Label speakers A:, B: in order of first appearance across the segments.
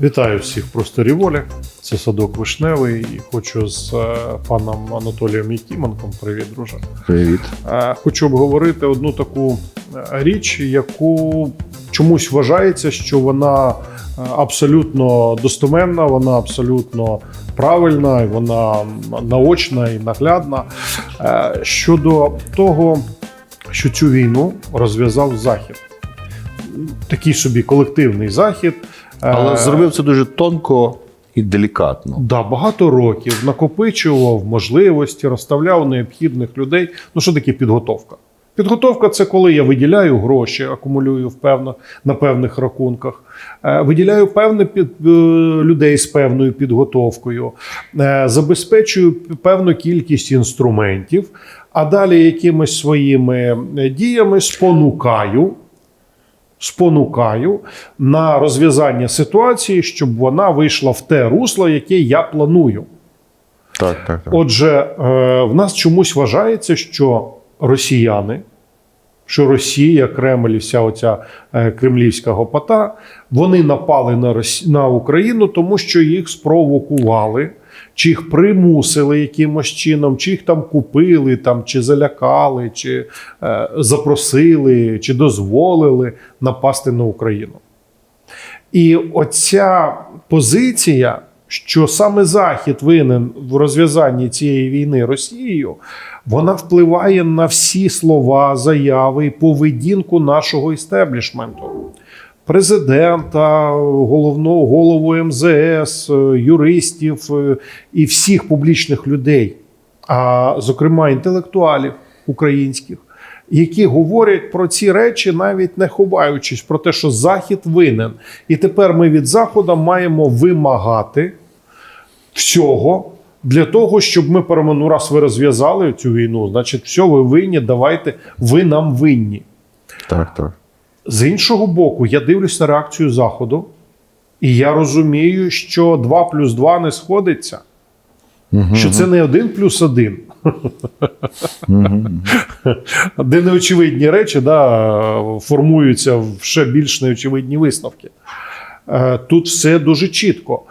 A: Вітаю всіх в просторі волі. Це садок вишневий. І хочу з е, паном Анатолієм Якіменком. Привіт, друже.
B: Привіт.
A: Е, Хочу обговорити одну таку е, річ, яку чомусь вважається, що вона абсолютно достоменна, вона абсолютно правильна, вона наочна і наглядна. Щодо того, що цю війну розв'язав Захід. Такий собі колективний захід. Е,
B: Але зробив це дуже тонко і делікатно.
A: Да, багато років накопичував можливості, розставляв необхідних людей. Ну, що таке підготовка? Підготовка це коли я виділяю гроші, акумулюю в певно, на певних рахунках, е, виділяю певне під, е, людей з певною підготовкою, е, забезпечую певну кількість інструментів, а далі якимись своїми е, діями спонукаю спонукаю на розв'язання ситуації, щоб вона вийшла в те русло, яке я планую.
B: Так, так, так.
A: Отже, е, в нас чомусь вважається, що росіяни, що Росія, Кремль і вся оця е, кремлівська гопота, вони напали на, Росі... на Україну, тому що їх спровокували, чи їх примусили якимось чином, чи їх там купили, там, чи залякали, чи е, запросили, чи дозволили напасти на Україну. І оця позиція, що саме Захід винен в розв'язанні цієї війни Росією, вона впливає на всі слова, заяви і поведінку нашого істеблішменту. Президента, головного голову МЗС, е, юристів е, і всіх публічних людей, а зокрема інтелектуалів українських, які говорять про ці речі, навіть не ховаючись про те, що Захід винен. І тепер ми від Заходу маємо вимагати всього для того, щоб ми перемо- ну, раз ви розв'язали цю війну, значить, все, ви винні, давайте, ви нам винні.
B: так, так.
A: З іншого боку, я дивлюсь на реакцію Заходу, і я розумію, що 2 плюс 2 не сходиться, що це не 1 плюс 1. Де неочевидні речі да, формуються в ще більш неочевидні висновки. Е, Тут все дуже чітко.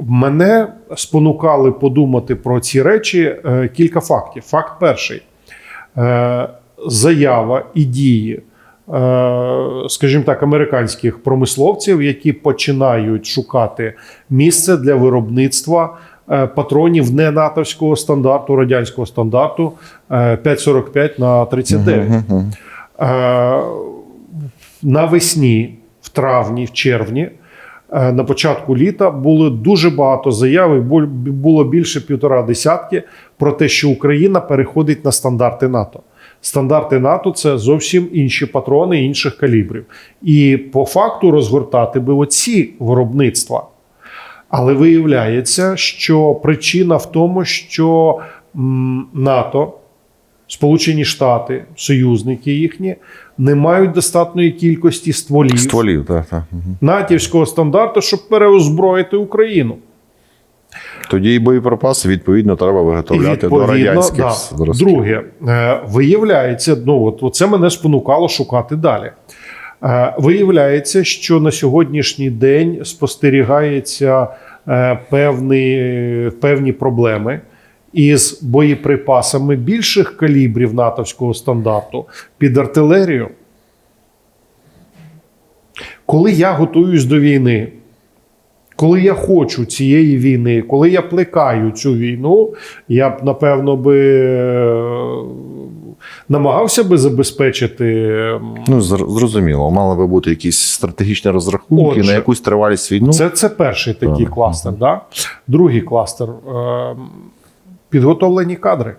A: Мене спонукали подумати про ці речі е, кілька фактів. Факт перший: Е, заява і дії, скажімо так, американських промисловців, які починають шукати місце для виробництва е, патронів не натовського стандарту, радянського стандарту е, 5,45 на 39. Е, Навесні, в травні, в червні, е, на початку літа було дуже багато заяв, було більше півтора десятки про те, що Україна переходить на стандарти НАТО. Стандарти НАТО це зовсім інші патрони інших калібрів. І по факту розгортати би оці виробництва. Але виявляється, що причина в тому, що НАТО, Сполучені Штати, союзники їхні, не мають достатньої кількості стволів,
B: Стволів, так, так.
A: Натівського стандарту, щоб переозброїти Україну.
B: Тоді і боєприпаси, відповідно, треба виготовляти до радянських
A: да.
B: зразків.
A: Друге, е, виявляється, ну от це мене спонукало шукати далі. Е, Виявляється, що на сьогоднішній день спостерігається е, певні, певні проблеми із боєприпасами більших калібрів натовського стандарту під артилерію. Коли я готуюсь до війни, коли я хочу цієї війни, коли я плекаю цю війну, я б напевно би е, намагався би забезпечити.
B: Ну, зрозуміло, мали би бути якісь стратегічні розрахунки
A: Отже,
B: на якусь тривалість війну.
A: Це, це перший такий
B: Так.
A: кластер. Да? Другий кластер е, підготовлені кадри.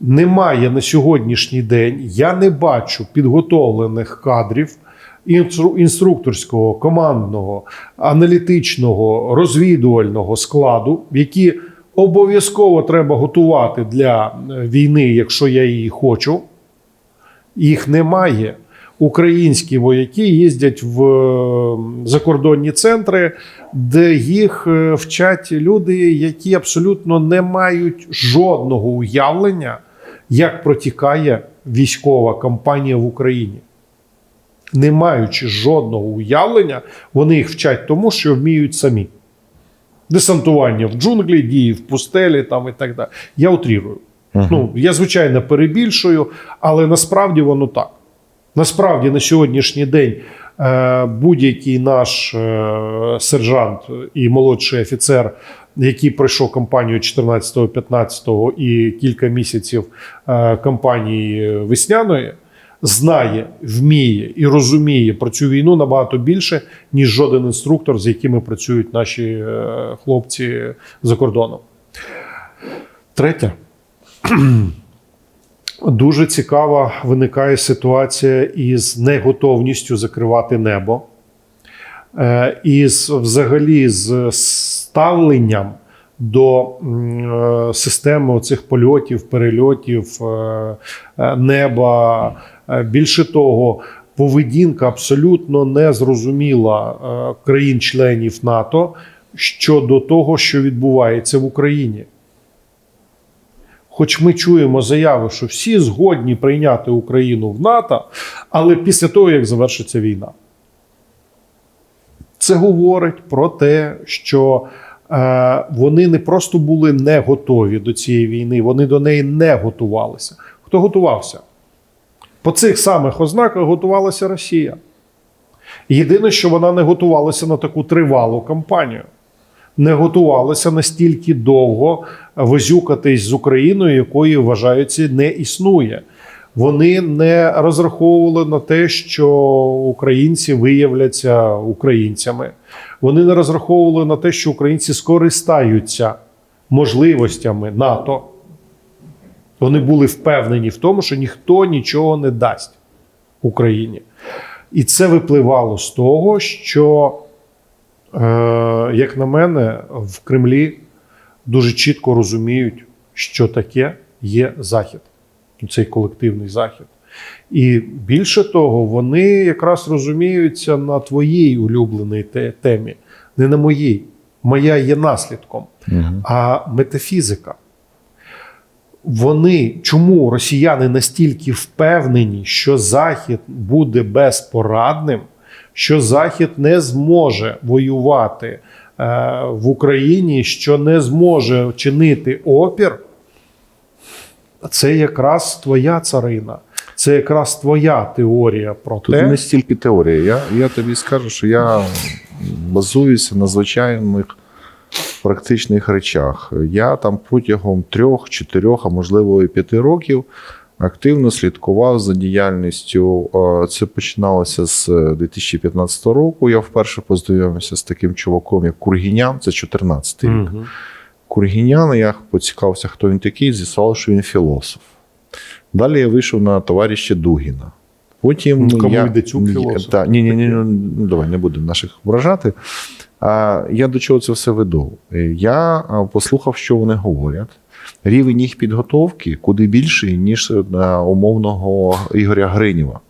A: Немає на сьогоднішній день, я не бачу підготовлених кадрів інструкторського, командного, аналітичного, розвідувального складу, які обов'язково треба готувати для е, війни, якщо я її хочу. Їх немає. Українські вояки їздять в е, закордонні центри, де їх е, вчать люди, які абсолютно не мають жодного уявлення, як протікає військова кампанія в Україні. Не маючи жодного уявлення, вони їх вчать тому, що вміють самі. Десантування в джунглі, дії в пустелі там і так далі. Я утрірую. Ну, я, звичайно, перебільшую, але насправді воно так. Насправді на сьогоднішній день е, будь-який наш е, сержант і молодший офіцер, який пройшов кампанію 14-15 і кілька місяців е, кампанії весняної, знає, вміє і розуміє про цю війну набагато більше, ніж жоден інструктор, з якими працюють наші е, хлопці за кордоном. Третє. Дуже цікава виникає ситуація із неготовністю закривати небо, е, із взагалі з ставленням до е, системи цих польотів, перельотів неба. Е, Більше того, поведінка абсолютно незрозуміла е, країн-членів НАТО щодо того, що відбувається в Україні. Хоч ми чуємо заяви, що всі згодні прийняти Україну в НАТО, але після того, як завершиться війна. Це говорить про те, що е, вони не просто були не готові до цієї війни, вони до неї не готувалися. Хто готувався? По цих самих ознаках готувалася Росія. Єдине, що вона не готувалася на таку тривалу кампанію не готувалися настільки довго возюкатись з Україною, якої вважаються не існує. Вони не розраховували на те, що українці виявляться українцями. Вони не розраховували на те, що українці скористаються можливостями НАТО. Вони були впевнені в тому, що ніхто нічого не дасть Україні. І це випливало з того, що Е, як на мене, в Кремлі дуже чітко розуміють, що таке є захід, цей колективний захід. І більше того, вони якраз розуміються на твоїй улюбленій темі, не на моїй. Моя є наслідком, а метафізика. Вони чому росіяни настільки впевнені, що Захід буде безпорадним, що Захід не зможе воювати е, в Україні, що не зможе чинити опір, це якраз твоя царина, це якраз твоя теорія про
B: Тут
A: те,
B: не стільки теорія. Я, я тобі скажу, що я базуюся на звичайних практичних речах. Я там протягом трьох, чотирьох, а можливо і п'яти років активно слідкував за діяльністю. Е, Це починалося з 2015 року. Я вперше познайомився з таким чуваком, як Кургінян, це 14 рік.
A: Мгм.
B: Кургінян, я поцікавився, хто він такий, з'ясував, що він філософ. Далі я вийшов на товариша Дугіна. Потім
A: Ну, кому
B: я...
A: йде цюк філософ?
B: Та, ні, ні, ні, ну, давай не будемо наших вражати. Я до чого це все веду? Е, Я послухав, що вони говорять. Рівень їх підготовки куди більший, ніж умовного Ігоря Гринєва.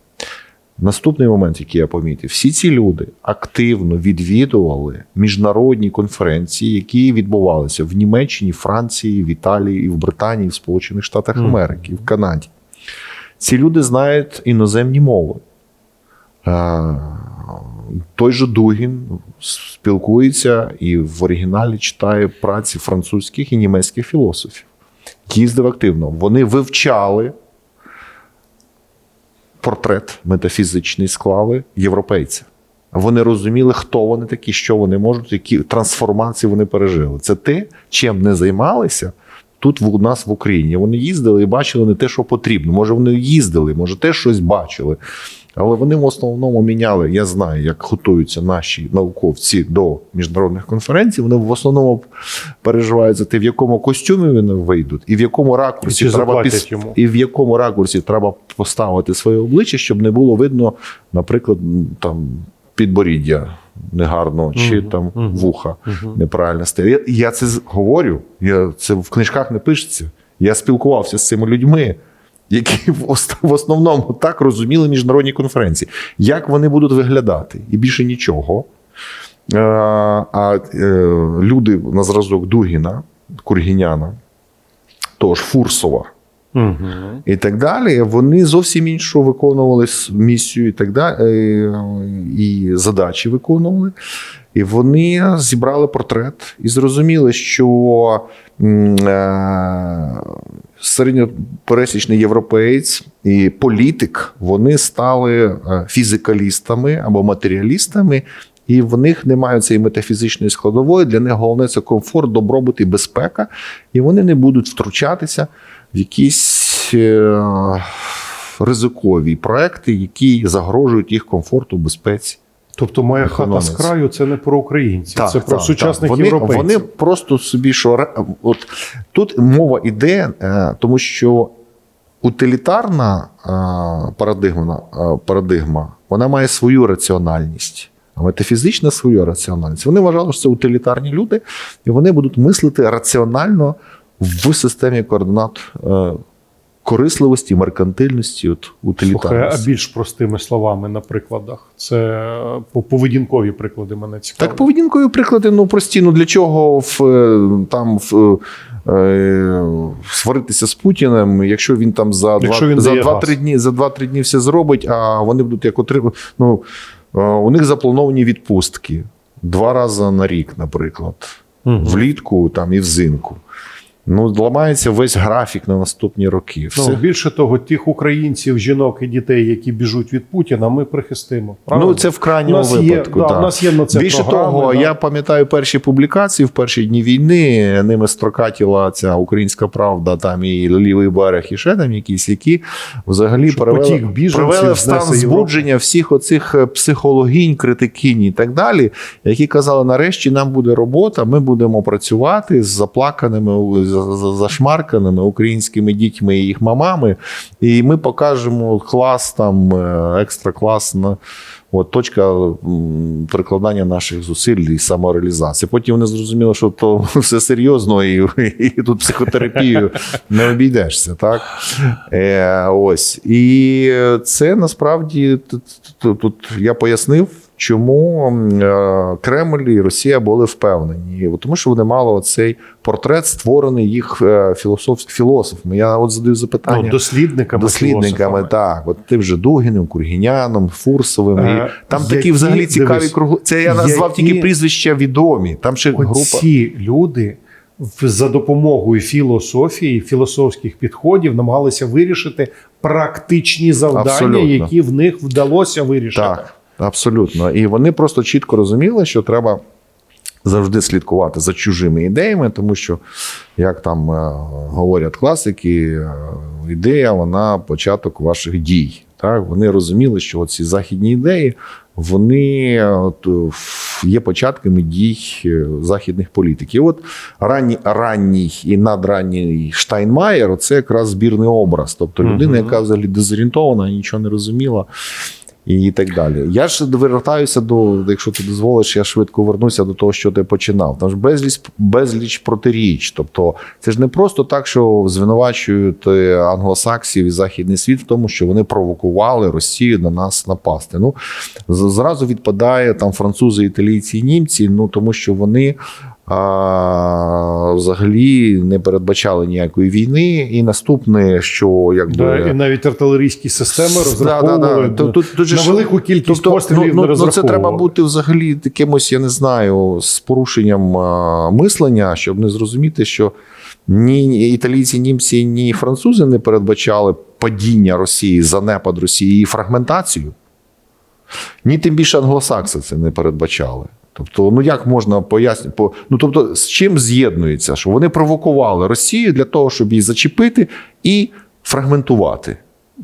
B: Наступний момент, який я помітив, всі ці люди активно відвідували міжнародні конференції, які відбувалися в Німеччині, Франції, в Італії, і в Британії, в Сполучених Штатах Америки, в Канаді. Ці люди знають іноземні мови. Е, Той же Дугін спілкується і в оригіналі читає праці французьких і німецьких філософів. Їздив активно. Вони вивчали портрет метафізичний склали європейця. Вони розуміли, хто вони такі, що вони можуть, які трансформації вони пережили. Це те, чим не займалися тут у нас в Україні. Вони їздили і бачили не те, що потрібно. Може, вони їздили, може, теж щось бачили. Але вони в основному міняли. Я знаю, як готуються наші науковці до міжнародних конференцій. Вони в основному переживають за те, в якому костюмі вони вийдуть, і в якому ракурсі
A: Чи
B: треба піс-
A: йому.
B: і в якому ракурсі треба поставити своє обличчя, щоб не було видно, наприклад, там підборіддя негарно, чи
A: Мгм,
B: там
A: мгм,
B: вуха
A: мгм.
B: неправильно стоять. Я, я це говорю. Я, це в книжках не пишеться. Я спілкувався з цими людьми, які в, основному так розуміли міжнародні конференції. Як вони будуть виглядати? І більше нічого. Е, А е, люди на зразок Дугіна, Кургіняна, тож Фурсова, І так далі. Вони зовсім іншу виконували місію і так далі, е, і задачі виконували. І вони зібрали портрет і зрозуміли, що е, середньопересічний європеєць і політик вони стали е, фізикалістами або матеріалістами. І в них немає цієї метафізичної складової. Для них головне це комфорт, добробут і безпека. І вони не будуть втручатися якісь е, ризикові проекти, які загрожують їх комфорту, безпеці.
A: Тобто моя хата з краю це не про українців, це про сучасних
B: Вони,
A: європейців.
B: Вони просто собі що от тут мова йде, е, тому що утилітарна е, парадигма, парадигма вона має свою раціональність. А метафізична свою раціональність. Вони вважали, що це утилітарні люди, і вони будуть мислити раціонально в системі координат е, корисливості, меркантильності, от,
A: Слухай, а більш простими словами на прикладах. Це е, поведінкові приклади мене цікавлять.
B: Так, поведінкові приклади, ну прості. Ну для чого в е, там в. е, Сваритися з Путіним, якщо він там за
A: Якщо
B: два за два-три дні за два-три дні все зробить, а вони будуть як отримати. Ну у них заплановані відпустки два рази на рік, наприклад,
A: Мгм.
B: влітку там і взимку. Ну, ламається весь графік на наступні роки. Все.
A: Ну, більше того, тих українців, жінок і дітей, які біжуть від Путіна, ми прихистимо. Правильно?
B: Ну, це в крайньому
A: нас є,
B: випадку.
A: да, у нас є на це
B: Більше
A: програми,
B: того,
A: да.
B: я пам'ятаю перші публікації в перші дні війни. Ними строкатіла ця українська правда, там і лівий берег, і ще там якісь, які взагалі
A: Що
B: привели, привели в стан збудження всіх оцих е, психологінь, критикінь і так далі, які казали: нарешті нам буде робота, ми будемо працювати з заплаканими, за- за- зашмарканими українськими дітьми і їх мамами, і ми покажемо клас там е, екстра клас на. От точка прикладання наших зусиль і самореалізації. Потім вони зрозуміли, що то все серйозно, і, і тут психотерапію не обійдешся. Так? Е, ось. І це насправді тут, я пояснив, чому е, Кремль і Росія були впевнені. Тому що вони мали оцей портрет, створений їх е, філософ, філософами. Я от задаю запитання
A: ну, дослідниками,
B: дослідниками, так. От тим же Дугіним, Кургіняном, Фурсовим.
A: Е,
B: і там
A: які,
B: такі взагалі цікаві
A: дивись,
B: кругли. Це я назвав
A: які-
B: тільки прізвища відомі. Там ще група.
A: Оці люди за допомогою філософії, філософських підходів намагалися вирішити практичні завдання,
B: Абсолютно.
A: які в них вдалося вирішити.
B: Так, абсолютно. І вони просто чітко розуміли, що треба завжди слідкувати за чужими ідеями, тому що, як там е, говорять класики, е, ідея вона початок ваших дій. Так, вони розуміли, що ці західні ідеї вони е, от, є початками дій західних політиків. От ранній, ранній і надранній Штайнмаєр це якраз збірний образ. Тобто людина, яка взагалі дезорієнтована, нічого не розуміла. І так далі. Я ж вертаюся до, якщо ти дозволиш, я швидко вернуся до того, що ти починав. Там ж безліч, безліч протиріч. Тобто, це ж не просто так, що звинувачують е, англосаксів і західний світ в тому, що вони провокували Росію на нас напасти. Ну зразу відпадає там французи, італійці німці, ну тому що вони. А, взагалі не передбачали ніякої війни, і наступне, що якби
A: Да, і навіть артилерійські системи розраховували
B: да, да. Тут- тут- тут
A: на велику кількість
B: Тобто,
A: пострілів
B: ну,
A: не
B: ну,
A: розраховували.
B: це треба бути взагалі якимось, я не знаю, з порушенням а, мислення, щоб не зрозуміти, що ні італійці, німці, ні французи не передбачали падіння Росії, занепад Росії і фрагментацію. Ні, тим більше англосакси це не передбачали. Тобто, ну як можна пояснити? По- Ну тобто, з чим з'єднується? Що вони провокували Росію для того, щоб її зачепити і фрагментувати.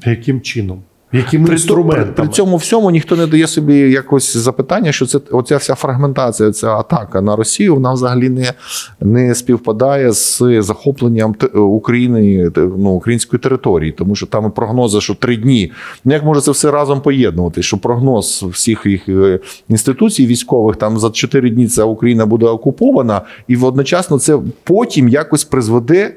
A: Яким чином? Якими
B: При, то- при, при цьому всьому ніхто не дає собі якось запитання, що це оця вся фрагментація, ця атака на Росію, вона взагалі не, не співпадає з захопленням України, ну, української території, тому що там прогнози, що три дні. Ну як може це все разом поєднувати? Що прогноз всіх їх е, інституцій військових там за чотири дні ця Україна буде окупована, і одночасно це потім якось призведе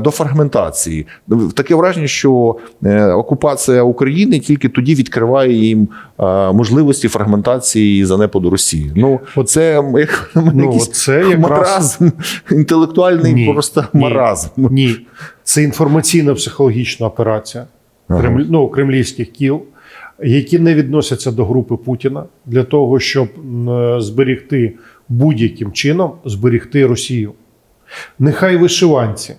B: до фрагментації. Таке враження, що е, окупація України тільки тоді відкриває їм е, можливості фрагментації і занепаду Росії. Ну, це як
A: Ну, це якраз-
B: маразм, інтелектуальний
A: Ні,
B: просто
A: ні,
B: маразм.
A: Ні, це інформаційна психологічна операція
B: Ага.
A: Кремль, ну, кремлівських кіл, які не відносяться до групи Путіна для того, щоб е, будь-яким чином зберегти Росію. Нехай вишиванці,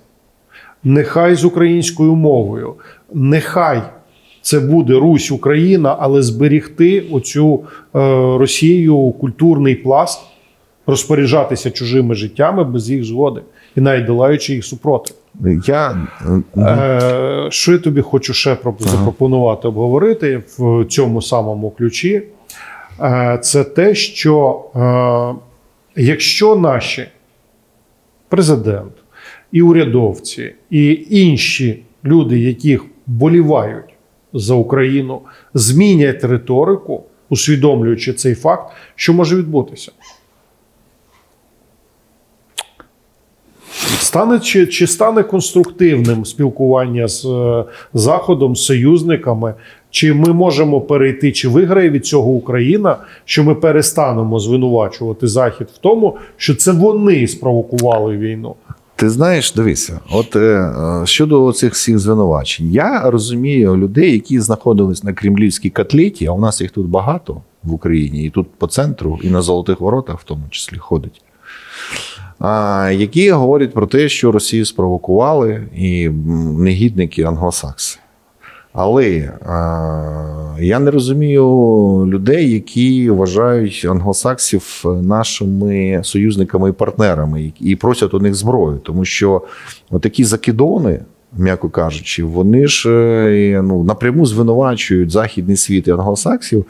A: нехай з українською мовою, нехай це буде Русь, Україна, але зберігти оцю е, Росію культурний пласт, розпоряджатися чужими життями без їх згоди і навіть долаючи їх супротив.
B: Я е,
A: Е, що я тобі хочу ще про- запропонувати обговорити в цьому самому ключі? Е, це те, що е, якщо наші президент, і урядовці, і інші люди, які болівають за Україну, змінять риторику, усвідомлюючи цей факт, що може відбутися. Стане чи, чи стане конструктивним спілкування з е, Заходом, з союзниками? Чи ми можемо перейти, чи виграє від цього Україна, що ми перестанемо звинувачувати Захід в тому, що це вони спровокували війну?
B: Ти знаєш, дивися, от е, щодо цих всіх звинувачень, я розумію людей, які знаходились на кремлівській котлеті, а у нас їх тут багато в Україні, і тут по центру, і на золотих воротах, в тому числі, ходить. А, які говорять про те, що Росію спровокували і негідники англосакси. Але а, я не розумію людей, які вважають англосаксів нашими союзниками і партнерами і просять у них зброю, тому що такі закидони. М'яко кажучи, вони ж е, ну, напряму звинувачують західний світ і англосаксів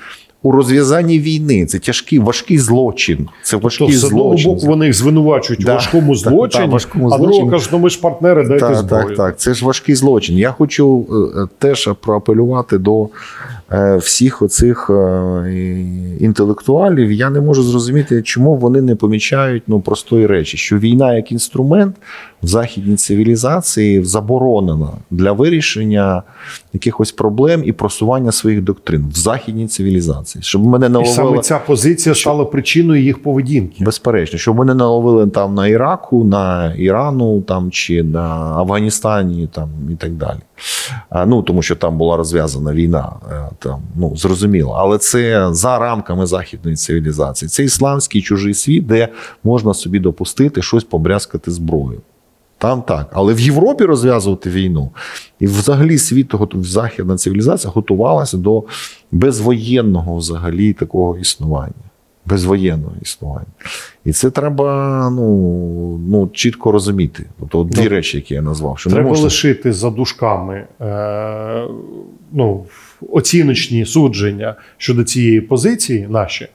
B: у розв'язанні війни. Це тяжкий, важкий злочин. Це важкий
A: Тобто, з одного
B: злочин.
A: боку, вони їх звинувачують
B: Да,
A: у важкому злочині,
B: та, та, важкому
A: а другого кажуть, ну ми ж партнери, дайте
B: Так,
A: зброю.
B: так, так. Це ж важкий злочин. Я хочу е, е, теж проапелювати до всіх оцих е, інтелектуалів. Я не можу зрозуміти, чому вони не помічають ну, простої речі, що війна як інструмент в західній цивілізації заборонена для вирішення якихось проблем і просування своїх доктрин в західній цивілізації. Щоб мене не
A: І саме ця позиція стала причиною їх поведінки.
B: Безперечно, щоб вони наловили там на Іраку, на Ірану там, чи на Афганістані там, і так далі. Ну, тому що там була розв'язана війна, е, там, ну, зрозуміло. Але це за рамками західної цивілізації. Це ісламський чужий світ, де можна собі допустити щось побрязкати зброю. Там так. Але в Європі розв'язувати війну. І взагалі світ, західна цивілізація готувалася до безвоєнного взагалі такого існування. Безвоєнного існування. І це треба ну, ну, чітко розуміти. Тобто от дві
A: Ну,
B: речі, які я назвав. Що
A: Треба
B: не можна...
A: лишити за дужками е, ну, оціночні судження щодо цієї позиції наші.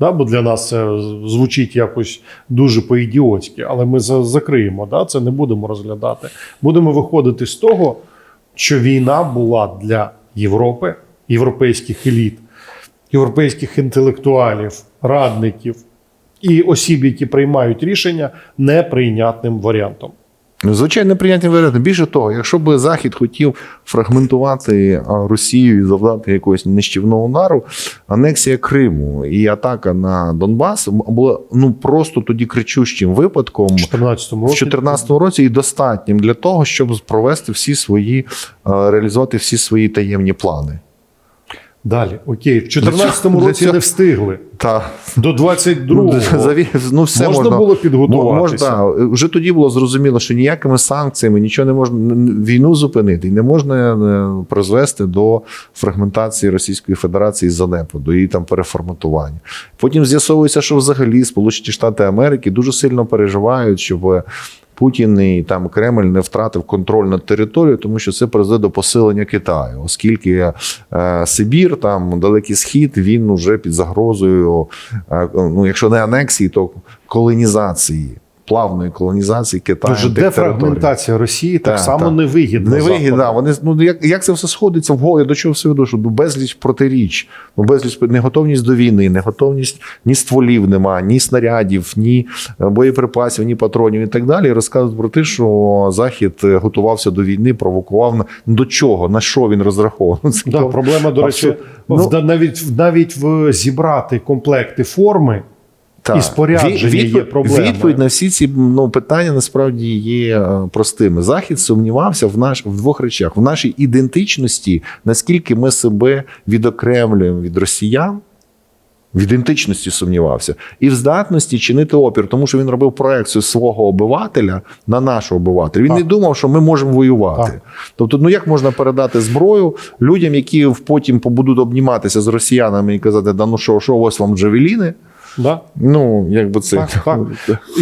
A: Да, бо для нас це звучить якось дуже по-ідіотськи, але ми за- закриємо, да, це не будемо розглядати. Будемо виходити з того, що війна була для Європи, європейських еліт, європейських інтелектуалів, радників і осіб, які приймають рішення, неприйнятним варіантом.
B: Ну, Звичайно, неприйнятні варіанти. Більше того, якщо б Захід хотів фрагментувати Росію і завдати якогось нищівного удару, анексія Криму і атака на Донбас була ну просто тоді кричущим випадком.
A: У 2014
B: В
A: році
B: 2014 році і достатнім для того, щоб провести всі свої, е, реалізувати всі свої таємні плани.
A: Далі, окей, в 2014
B: Для
A: році
B: цього-
A: не встигли.
B: Та
A: До 22-го
B: заві- ну, все
A: можна,
B: можна,
A: було підготуватися.
B: Можна. Вже тоді було зрозуміло, що ніякими санкціями нічого не можна війну зупинити і не можна е, призвести до фрагментації Російської Федерації занепаду і там переформатування. Потім з'ясовується, що взагалі Сполучені Штати Америки дуже сильно переживають, щоб Путін і там Кремль не втратив контроль над територією, тому що це призведе до посилення Китаю, оскільки е, Сибір, там Далекий Схід, він вже під загрозою, е, ну якщо не анексії, то колонізації плавної колонізації Китаю.
A: Тож дефрагментація Росії так,
B: Так,
A: само
B: так.
A: невигідна.
B: Невигідно, да, вони ну як, як це все сходиться в голові? До чого все веду? Що ну, безліч протиріч, ну безліч неготовність до війни, неготовність ні стволів нема, ні снарядів, ні е, боєприпасів, ні патронів і так далі. І розказують про те, що Захід е, готувався до війни, провокував на до чого, на що він розраховував. Ну,
A: Да, проблема, до речі, в- навіть, навіть в зібрати комплекти форми.
B: Так.
A: І спорядження
B: Від-
A: є проблемою.
B: Відповідь на всі ці ну, питання насправді є е, простими. Захід сумнівався в наш в двох речах: в нашій ідентичності, наскільки ми себе відокремлюємо від росіян. В ідентичності сумнівався, і в здатності чинити опір, тому що він робив проекцію свого обивателя на нашого обивателя. Він
A: Так.
B: не думав, що ми можемо воювати.
A: Так.
B: Тобто, ну як можна передати зброю людям, які потім будуть обніматися з росіянами і казати, да ну що, що ось вам джавеліни?
A: Да?
B: Ну, якби це
A: Так, так.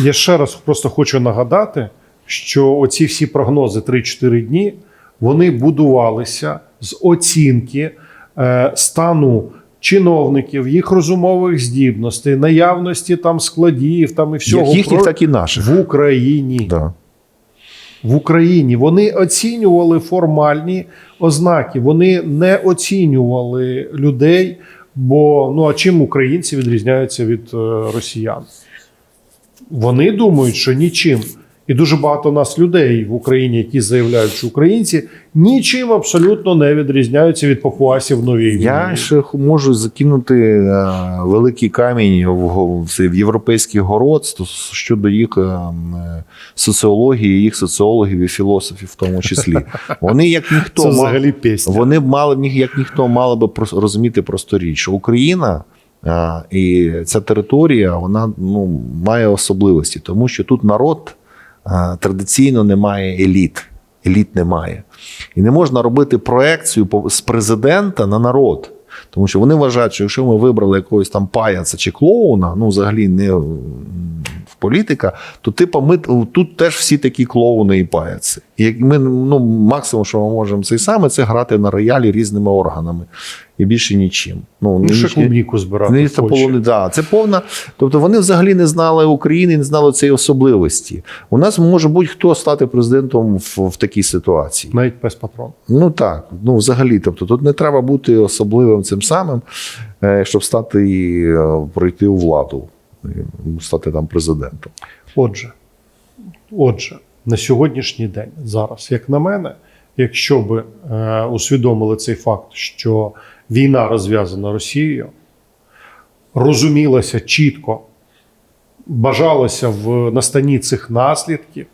A: Я ще раз просто хочу нагадати, що оці всі прогнози 3-4 дні вони будувалися з оцінки е, стану чиновників, їх розумових здібностей, наявності там складів там і всього
B: Як їхніх,
A: про-
B: так і наших.
A: в Україні.
B: Да.
A: В Україні вони оцінювали формальні ознаки, вони не оцінювали людей. Бо ну а чим українці відрізняються від е, росіян? Вони думають, що нічим. І дуже багато нас людей в Україні, які заявляють, що українці нічим абсолютно не відрізняються від папуасів новій
B: Я ще можу закинути е, великий камінь в, в в європейський город щодо їх е, е, соціології, їх соціологів і філософів, в тому числі. Вони як ніхто
A: Це взагалі пісня.
B: Вони мали як ніхто мали би розуміти просто річ, що Україна і ця територія вона ну, має особливості, тому що тут народ традиційно немає еліт. Еліт немає. І не можна робити проекцію з президента на народ. Тому що вони вважають, що якщо ми вибрали якогось там паяца чи клоуна, ну взагалі не політика, то типа ми тут теж всі такі клоуни і паяци. І ми ну, максимум, що ми можемо це саме, це грати на роялі різними органами і більше нічим. Ну,
A: Ну, ще клубніку збирати.
B: не це полони, да. Це повна. Тобто вони взагалі не знали України, не знали цієї особливості. У нас може будь-хто стати президентом в, в такій ситуації.
A: Навіть пес патрон.
B: Ну так, ну взагалі, тобто тут не треба бути особливим цим самим, е, щоб стати і е, пройти у владу, стати там президентом.
A: Отже, отже, на сьогоднішній день, зараз, як на мене, якщо би е, усвідомили цей факт, що війна розв'язана Росією, розумілося чітко, бажалося в настанні цих наслідків,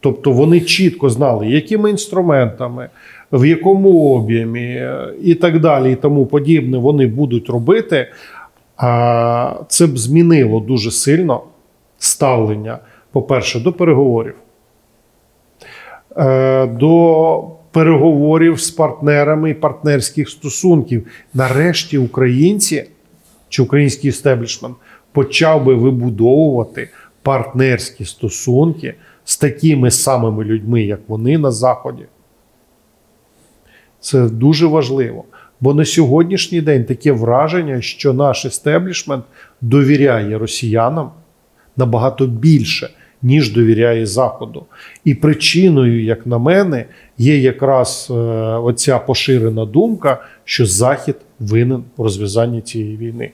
A: тобто вони чітко знали, якими інструментами, в якому об'ємі е, і так далі, і тому подібне вони будуть робити. Це б змінило дуже сильно ставлення, по-перше, до переговорів, е, до переговорів з партнерами і партнерських стосунків. Нарешті українці чи український істеблішмент почав би вибудовувати партнерські стосунки з такими самими людьми, як вони на Заході. Це дуже важливо. Бо на сьогоднішній день таке враження, що наш естеблішмент довіряє росіянам набагато більше, ніж довіряє Заходу. І причиною, як на мене, є якраз е, оця поширена думка, що Захід винен у розв'язанні цієї війни.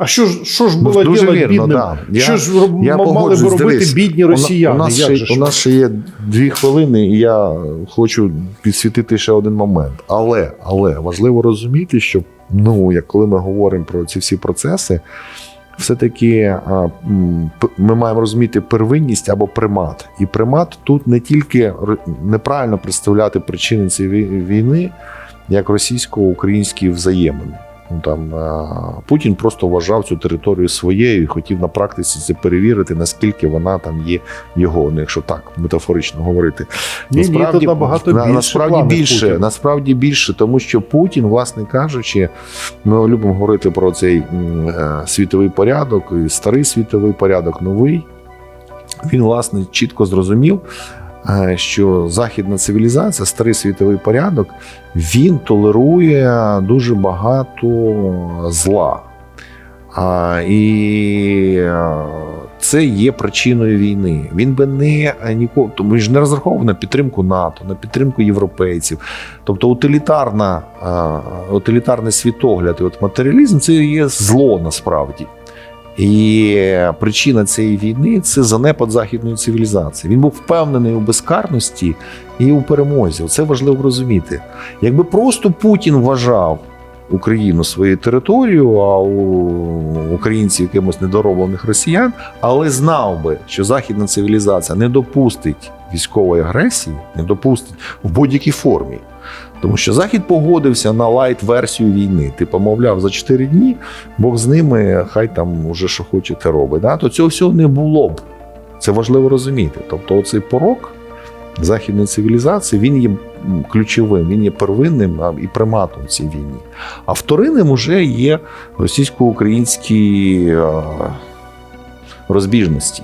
A: А що ж, що ж було
B: Дуже
A: ділати
B: вірно,
A: бідним?
B: да. Я-
A: що ж
B: я
A: мали би робити
B: дивись,
A: бідні росіяни?
B: У нас,
A: Як
B: ще,
A: же
B: у нас ще є дві хвилини, і я хочу підсвітити ще один момент. Але, але важливо розуміти, що ну, як коли ми говоримо про ці всі процеси, все-таки ми маємо розуміти первинність або примат. І примат тут не тільки неправильно представляти причини цієї війни, як російсько-українські взаємини. Ну, там, Путін просто вважав цю територію своєю і хотів на практиці це перевірити, наскільки вона там є його, ну, якщо так метафорично говорити.
A: Ні, ні, тут набагато більше
B: насправді більше,
A: Путіна.
B: насправді більше, тому що Путін, власне кажучи, ми любимо говорити про цей е, світовий порядок, старий світовий порядок, новий. Він, власне, чітко зрозумів, е, що західна цивілізація, старий світовий порядок, він толерує дуже багато зла. І е, це є причиною війни. Він би не е, ніколи, тому ж не розраховував на підтримку НАТО, на підтримку європейців. Тобто утилітарна, е, утилітарний світогляд і от матеріалізм це є зло насправді. І причина цієї війни це занепад західної цивілізації. Він був впевнений у безкарності і у перемозі. Це важливо розуміти. Якби просто Путін вважав Україну своєю територією, а у українців якимось недороблених росіян, але знав би, що західна цивілізація не допустить військової агресії, не допустить в будь-якій формі. Тому що Захід погодився на лайт-версію війни. Типу, мовляв, за 4 дні Бог з ними, хай там уже що хоче, те робить. Да? То цього всього не було б. Це важливо розуміти. Тобто, оцей порок західної цивілізації він є ключовим, він є первинним і приматом цій війні. А вторинним уже є російсько-українські розбіжності.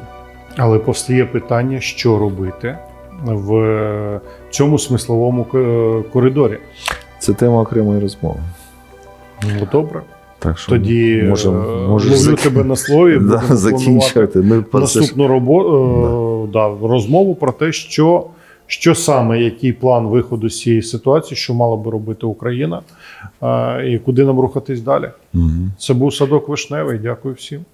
A: Але постає питання, що робити в цьому смисловому коридорі.
B: Це тема окремої розмови.
A: Ну, добре.
B: Так що
A: Тоді
B: можемо
A: е,
B: може,
A: ловлю
B: зак-
A: тебе на слові.
B: да, закінчувати. Ми
A: наступну робо... е, да, розмову про те, що, що саме, який план виходу з цієї ситуації, що мала би робити Україна, е, і куди нам рухатись далі.
B: Мгм.
A: Це був садок вишневий. Дякую всім.